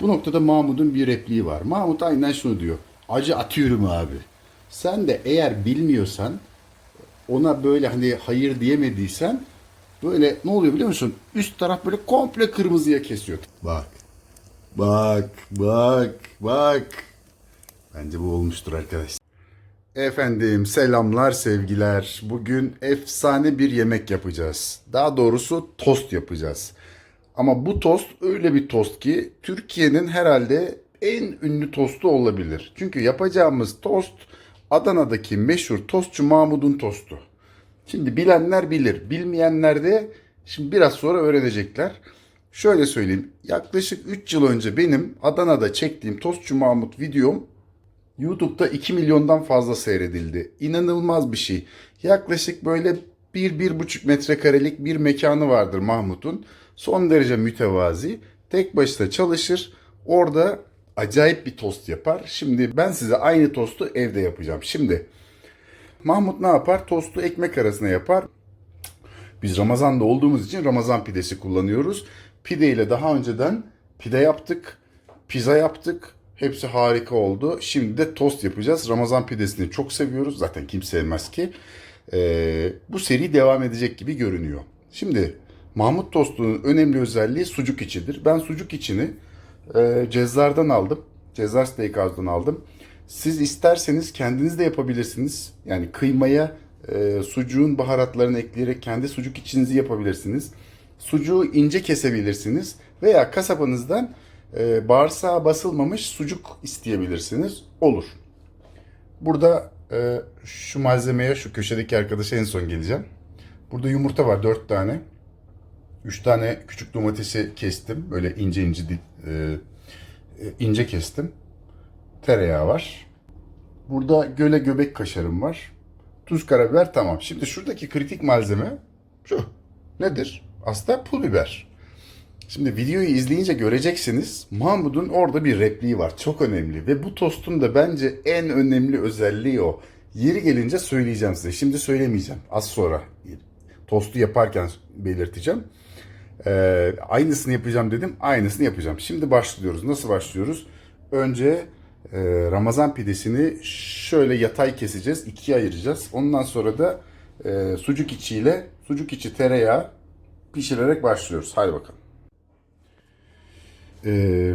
Bu noktada Mahmut'un bir repliği var. Mahmut aynen şunu diyor. Acı atıyorum abi. Sen de eğer bilmiyorsan ona böyle hani hayır diyemediysen böyle ne oluyor biliyor musun? Üst taraf böyle komple kırmızıya kesiyor. Bak. Bak, bak, bak. Bence bu olmuştur arkadaşlar. Efendim selamlar sevgiler. Bugün efsane bir yemek yapacağız. Daha doğrusu tost yapacağız. Ama bu tost öyle bir tost ki Türkiye'nin herhalde en ünlü tostu olabilir. Çünkü yapacağımız tost Adana'daki meşhur tostçu Mahmud'un tostu. Şimdi bilenler bilir, bilmeyenler de şimdi biraz sonra öğrenecekler. Şöyle söyleyeyim, yaklaşık 3 yıl önce benim Adana'da çektiğim Tostçu Mahmut videom YouTube'da 2 milyondan fazla seyredildi. İnanılmaz bir şey. Yaklaşık böyle 1-1,5 metrekarelik bir mekanı vardır Mahmut'un. Son derece mütevazi. Tek başına çalışır. Orada acayip bir tost yapar. Şimdi ben size aynı tostu evde yapacağım. Şimdi Mahmut ne yapar? Tostu ekmek arasına yapar. Biz Ramazan'da olduğumuz için Ramazan pidesi kullanıyoruz. Pide ile daha önceden pide yaptık, pizza yaptık. Hepsi harika oldu. Şimdi de tost yapacağız. Ramazan pidesini çok seviyoruz. Zaten kim sevmez ki. Ee, bu seri devam edecek gibi görünüyor. Şimdi Mahmut tostunun önemli özelliği sucuk içidir. Ben sucuk içini e, Cezzar'dan aldım. Cezzar Steakhouse'dan aldım. Siz isterseniz kendiniz de yapabilirsiniz. Yani kıymaya e, sucuğun baharatlarını ekleyerek kendi sucuk içinizi yapabilirsiniz. Sucuğu ince kesebilirsiniz veya kasabanızdan e, bağırsağa basılmamış sucuk isteyebilirsiniz. Olur. Burada e, şu malzemeye şu köşedeki arkadaşa en son geleceğim. Burada yumurta var 4 tane. 3 tane küçük domatesi kestim. Böyle ince ince e, e, ince kestim. Tereyağı var. Burada göle göbek kaşarım var. Tuz karabiber tamam. Şimdi şuradaki kritik malzeme şu. Nedir? Aslında pul biber. Şimdi videoyu izleyince göreceksiniz. Mahmut'un orada bir repliği var. Çok önemli. Ve bu tostun da bence en önemli özelliği o. Yeri gelince söyleyeceğim size. Şimdi söylemeyeceğim. Az sonra. Tostu yaparken belirteceğim. Ee, aynısını yapacağım dedim. Aynısını yapacağım. Şimdi başlıyoruz. Nasıl başlıyoruz? Önce e, Ramazan pidesini şöyle yatay keseceğiz. ikiye ayıracağız. Ondan sonra da e, sucuk içiyle sucuk içi tereyağı pişirerek başlıyoruz. Hadi bakalım. Ee,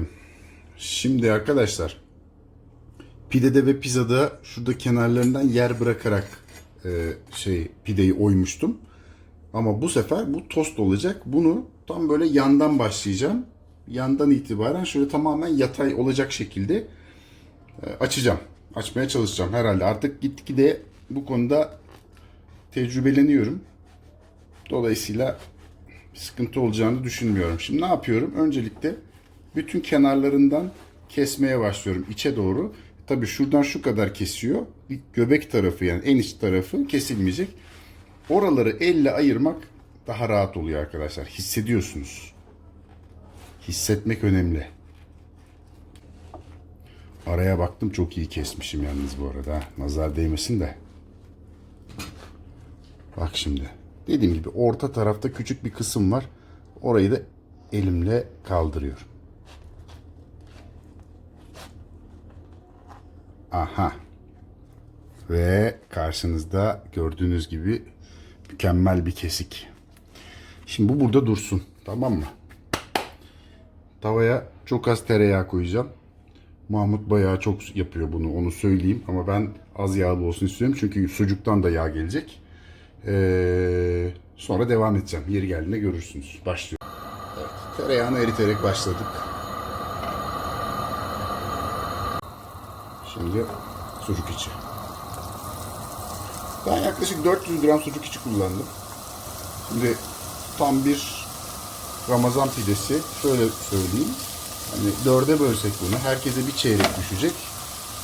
şimdi arkadaşlar pidede ve pizzada şurada kenarlarından yer bırakarak e, şey pideyi oymuştum. Ama bu sefer bu tost olacak. Bunu tam böyle yandan başlayacağım. Yandan itibaren şöyle tamamen yatay olacak şekilde e, açacağım. Açmaya çalışacağım herhalde. Artık gitgide bu konuda tecrübeleniyorum. Dolayısıyla sıkıntı olacağını düşünmüyorum. Şimdi ne yapıyorum? Öncelikle bütün kenarlarından kesmeye başlıyorum içe doğru. Tabii şuradan şu kadar kesiyor. Göbek tarafı yani en iç tarafı kesilmeyecek. Oraları elle ayırmak daha rahat oluyor arkadaşlar. Hissediyorsunuz. Hissetmek önemli. Araya baktım çok iyi kesmişim yalnız bu arada. Nazar değmesin de. Bak şimdi. Dediğim gibi orta tarafta küçük bir kısım var. Orayı da elimle kaldırıyorum. Aha. Ve karşınızda gördüğünüz gibi mükemmel bir kesik. Şimdi bu burada dursun. Tamam mı? Tavaya çok az tereyağı koyacağım. Mahmut bayağı çok yapıyor bunu onu söyleyeyim. Ama ben az yağlı olsun istiyorum. Çünkü sucuktan da yağ gelecek. Ee, sonra devam edeceğim. Yeri geldiğinde görürsünüz. Başlıyor. Evet, tereyağını eriterek başladık. Şimdi sucuk içi. Ben yaklaşık 400 gram sucuk içi kullandım. Şimdi tam bir Ramazan pidesi. Şöyle söyleyeyim. Hani dörde bölsek bunu. Herkese bir çeyrek düşecek.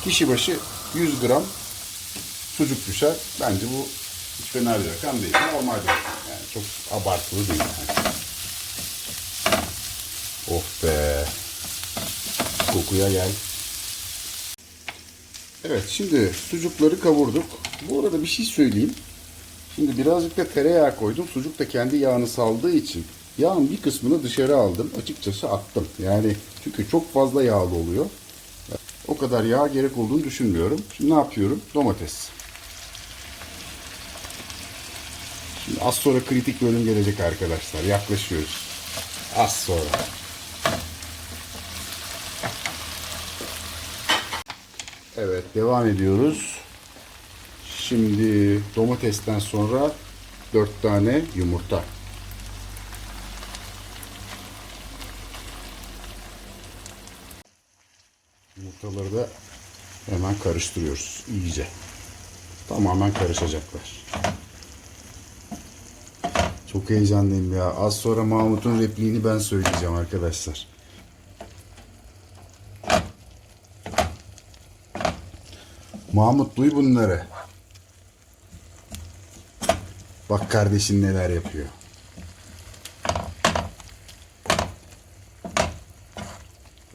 Kişi başı 100 gram sucuk düşer. Bence bu hiç fena bir rakam değil. Normal bir rakam. Yani çok abartılı değil. Yani. Of be. Kokuya gel. Evet şimdi sucukları kavurduk. Bu arada bir şey söyleyeyim. Şimdi birazcık da tereyağı koydum. Sucuk da kendi yağını saldığı için Yağın bir kısmını dışarı aldım. Açıkçası attım. Yani çünkü çok fazla yağlı oluyor. O kadar yağ gerek olduğunu düşünmüyorum. Şimdi ne yapıyorum? Domates. Şimdi az sonra kritik bölüm gelecek arkadaşlar. Yaklaşıyoruz. Az sonra. Evet devam ediyoruz. Şimdi domatesten sonra 4 tane yumurta. Yumurtaları da hemen karıştırıyoruz iyice. Tamamen karışacaklar. Çok heyecanlıyım ya. Az sonra Mahmut'un repliğini ben söyleyeceğim arkadaşlar. Mahmut duy bunları. Bak kardeşin neler yapıyor.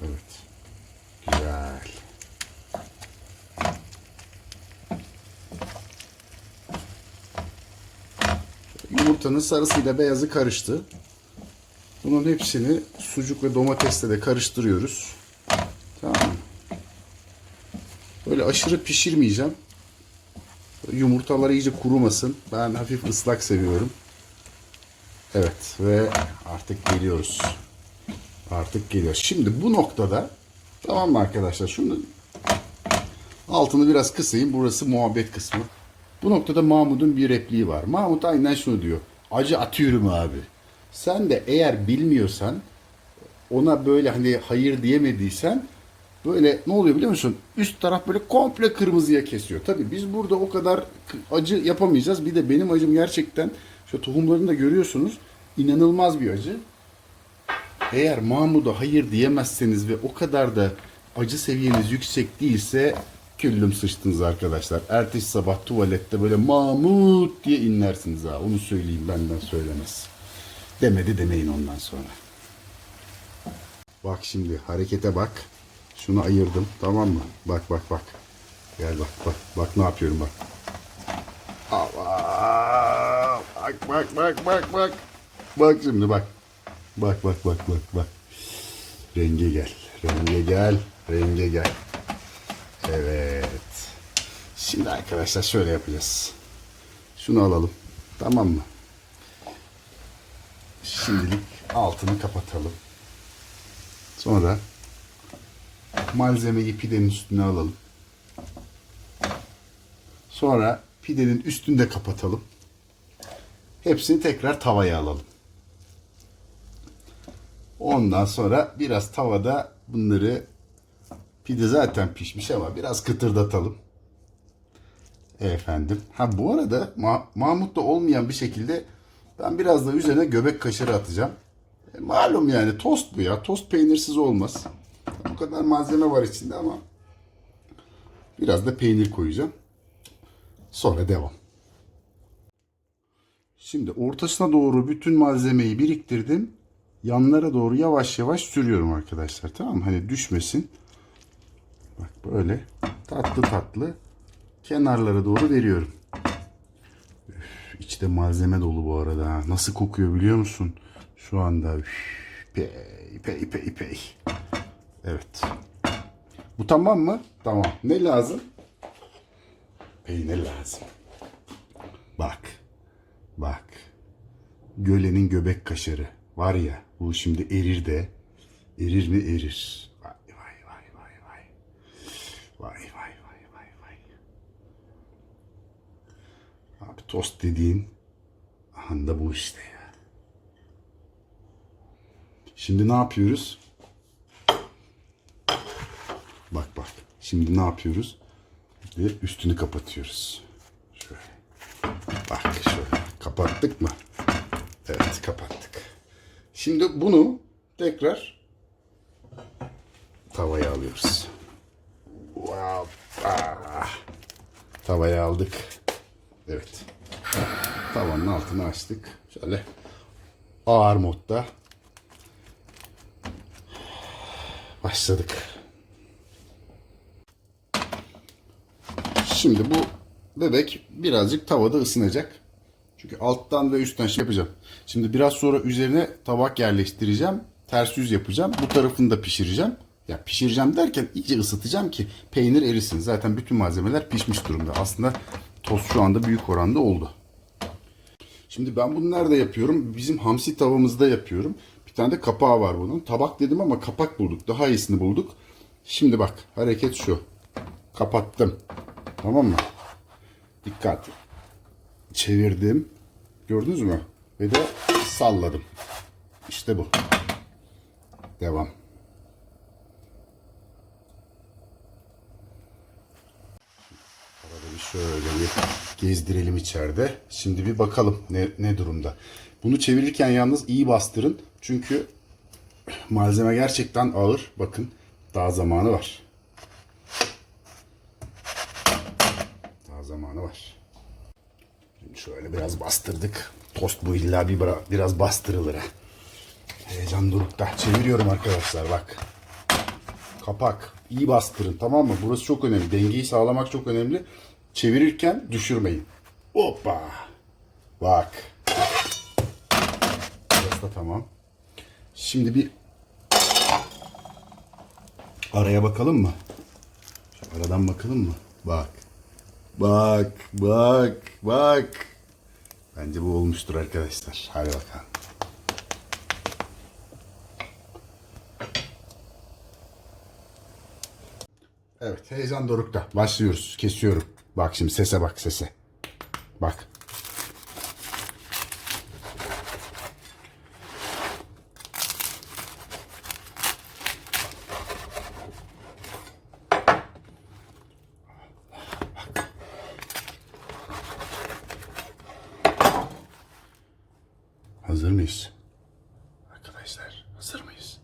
Evet. Güzel. Yumurtanın sarısıyla beyazı karıştı. Bunun hepsini sucuk ve domatesle de karıştırıyoruz. Tamam? Böyle aşırı pişirmeyeceğim. Yumurtalar iyice kurumasın. Ben hafif ıslak seviyorum. Evet ve artık geliyoruz. Artık geliyor. Şimdi bu noktada tamam mı arkadaşlar? Şunu altını biraz kısayım. Burası muhabbet kısmı. Bu noktada Mahmut'un bir repliği var. Mahmut aynen şunu diyor. Acı atıyorum abi. Sen de eğer bilmiyorsan ona böyle hani hayır diyemediysen böyle ne oluyor biliyor musun? Üst taraf böyle komple kırmızıya kesiyor. Tabii biz burada o kadar acı yapamayacağız. Bir de benim acım gerçekten şu tohumlarını da görüyorsunuz. inanılmaz bir acı. Eğer Mahmud'a hayır diyemezseniz ve o kadar da acı seviyeniz yüksek değilse küllüm sıçtınız arkadaşlar. Ertesi sabah tuvalette böyle Mahmut diye inlersiniz ha. Onu söyleyeyim benden söylemez. Demedi demeyin ondan sonra. Bak şimdi harekete bak. Şunu ayırdım tamam mı? Bak bak bak. Gel bak bak. Bak ne yapıyorum bak. Allah! Bak bak bak bak bak. Bak şimdi bak. Bak bak bak bak bak. Renge gel. Renge gel. Renge gel. Evet. Şimdi arkadaşlar şöyle yapacağız. Şunu alalım. Tamam mı? Şimdilik altını kapatalım. Sonra malzemeyi pidenin üstüne alalım. Sonra pidenin üstünü de kapatalım. Hepsini tekrar tavaya alalım. Ondan sonra biraz tavada bunları pide zaten pişmiş ama biraz kıtırdatalım. Efendim. Ha bu arada Ma- Mahmut'ta olmayan bir şekilde ben biraz da üzerine göbek kaşarı atacağım. E, malum yani tost bu ya. Tost peynirsiz olmaz. Kadar malzeme var içinde ama biraz da peynir koyacağım. Sonra devam. Şimdi ortasına doğru bütün malzemeyi biriktirdim. Yanlara doğru yavaş yavaş sürüyorum arkadaşlar. Tamam mı? Hani düşmesin. Bak böyle tatlı tatlı kenarlara doğru veriyorum. Üf, içte malzeme dolu bu arada. Nasıl kokuyor biliyor musun? Şu anda üf, pey pey pey pey. Evet. Bu tamam mı? Tamam. Ne lazım? Peynir lazım. Bak. Bak. Gölenin göbek kaşarı. Var ya bu şimdi erir de. Erir mi erir. Vay vay vay vay vay. Vay vay vay vay vay. Abi tost dediğin anda bu işte ya. Şimdi ne yapıyoruz? Bak bak. Şimdi ne yapıyoruz? Ve üstünü kapatıyoruz. Şöyle. Bak şöyle. Kapattık mı? Evet kapattık. Şimdi bunu tekrar tavaya alıyoruz. Hoppa. Tavaya aldık. Evet. Tavanın altını açtık. Şöyle ağır modda başladık. Şimdi bu bebek birazcık tavada ısınacak. Çünkü alttan ve üstten şey yapacağım. Şimdi biraz sonra üzerine tabak yerleştireceğim. Ters yüz yapacağım. Bu tarafını da pişireceğim. Ya pişireceğim derken iyice ısıtacağım ki peynir erisin. Zaten bütün malzemeler pişmiş durumda. Aslında tost şu anda büyük oranda oldu. Şimdi ben bunu nerede yapıyorum? Bizim hamsi tavamızda yapıyorum. Bir tane de kapağı var bunun. Tabak dedim ama kapak bulduk. Daha iyisini bulduk. Şimdi bak hareket şu. Kapattım. Tamam mı? Dikkat. Çevirdim. Gördünüz mü? Ve de salladım. İşte bu. Devam. Şöyle bir gezdirelim içeride. Şimdi bir bakalım ne, ne durumda. Bunu çevirirken yalnız iyi bastırın. Çünkü malzeme gerçekten ağır. Bakın daha zamanı var. Daha zamanı var. Şimdi şöyle biraz bastırdık. Tost bu illa bir bira- biraz bastırılır ha. Heyecan dorukta. Çeviriyorum arkadaşlar bak. Kapak. iyi bastırın tamam mı? Burası çok önemli. Dengeyi sağlamak çok önemli. Çevirirken düşürmeyin. Hoppa. Bak. Burası da tamam. Şimdi bir araya bakalım mı? Şu aradan bakalım mı? Bak. Bak, bak, bak. Bence bu olmuştur arkadaşlar. Hadi bakalım. Evet, heyecan dorukta. Başlıyoruz. Kesiyorum. Bak şimdi sese bak sese. Bak. Hazır mıyız? Arkadaşlar hazır mıyız?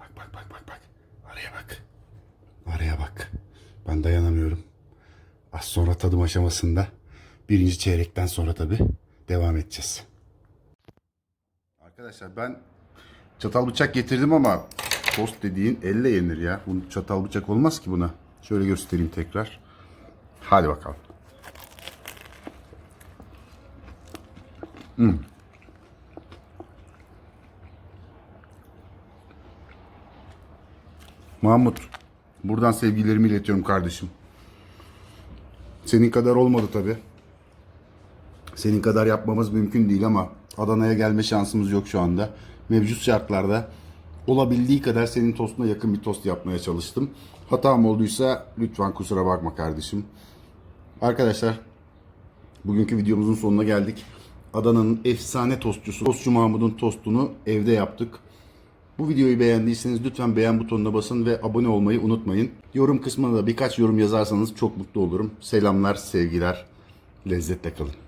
Bak bak bak bak bak. Araya bak. Araya bak. Ben dayanamıyorum. Az sonra tadım aşamasında birinci çeyrekten sonra tabi devam edeceğiz. Arkadaşlar ben çatal bıçak getirdim ama tost dediğin elle yenir ya. Bunun çatal bıçak olmaz ki buna. Şöyle göstereyim tekrar. Hadi bakalım. Mahmut, buradan sevgilerimi iletiyorum kardeşim. Senin kadar olmadı tabi. Senin kadar yapmamız mümkün değil ama Adana'ya gelme şansımız yok şu anda. Mevcut şartlarda olabildiği kadar senin tostuna yakın bir tost yapmaya çalıştım. Hatam olduysa lütfen kusura bakma kardeşim. Arkadaşlar bugünkü videomuzun sonuna geldik. Adana'nın efsane tostçusu Tostçu Mahmut'un tostunu evde yaptık. Bu videoyu beğendiyseniz lütfen beğen butonuna basın ve abone olmayı unutmayın. Yorum kısmına da birkaç yorum yazarsanız çok mutlu olurum. Selamlar, sevgiler, lezzetle kalın.